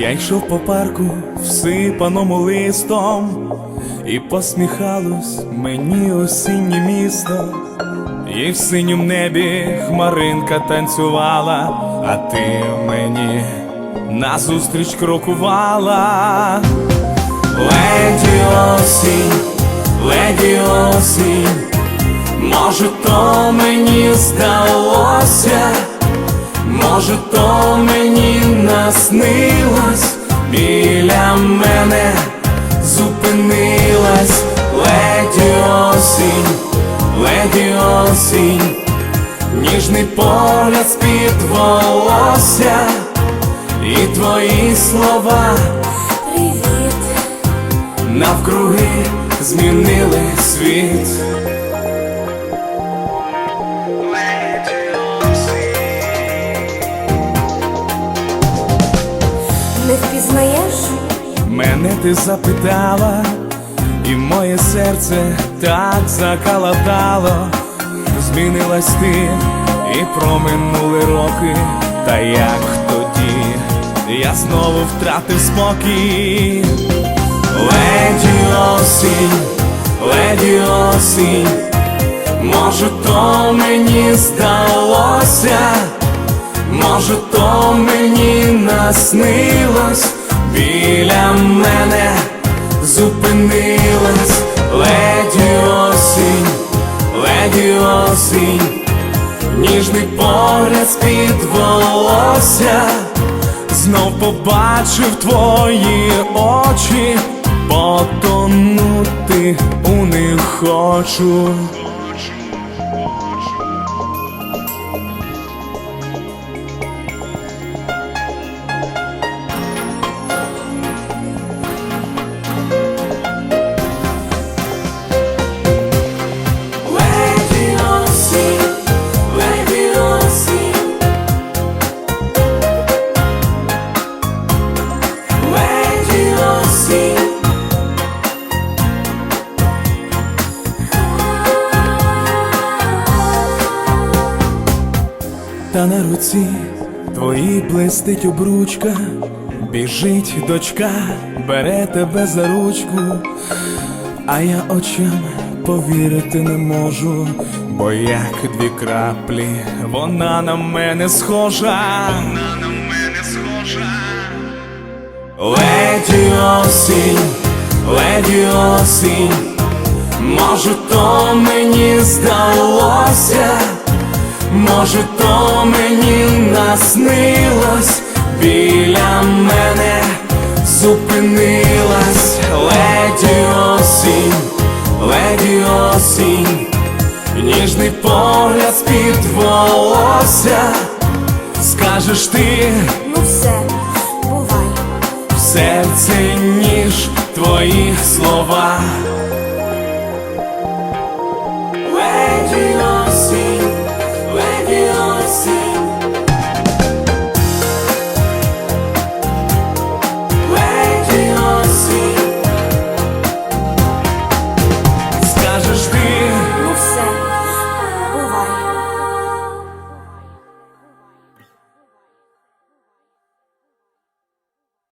Я йшов по парку всипаному листом, і посміхалось мені осіннє місто, і в синім небі хмаринка танцювала, а ти мені назустріч крокувала. Леді осінь, леді осінь, може, то мені здалося. Може, то мені наснилось, біля мене зупинилась. Леді осінь, леді осінь, ніжний погляд з-під волосся, і твої слова Привіт, навкруги змінили світ. Мене ти запитала, і моє серце так закалатало, змінилась ти і проминули роки, та як тоді я знову втратив спокій. Леді осінь, леді осінь, може, то мені здалося. Може, то мені наснилось, біля мене зупинилась леді осінь, леді осінь, ніжний погляд з-під волосся, знов побачив твої очі, потонути у них хочу. Та на руці твоїй блистить обручка, біжить дочка, бере тебе за ручку, а я очам повірити не можу, бо як дві краплі, вона на мене схожа. Вона на мене схожа. Леді осінь, леді осінь, може, то мені здалося. Може, то мені наснилось, біля мене зупинилась леді осінь, леді осінь, ніжний погляд з-під волосся, скажеш ти Ну все, бувай. в серці ніж твої слова.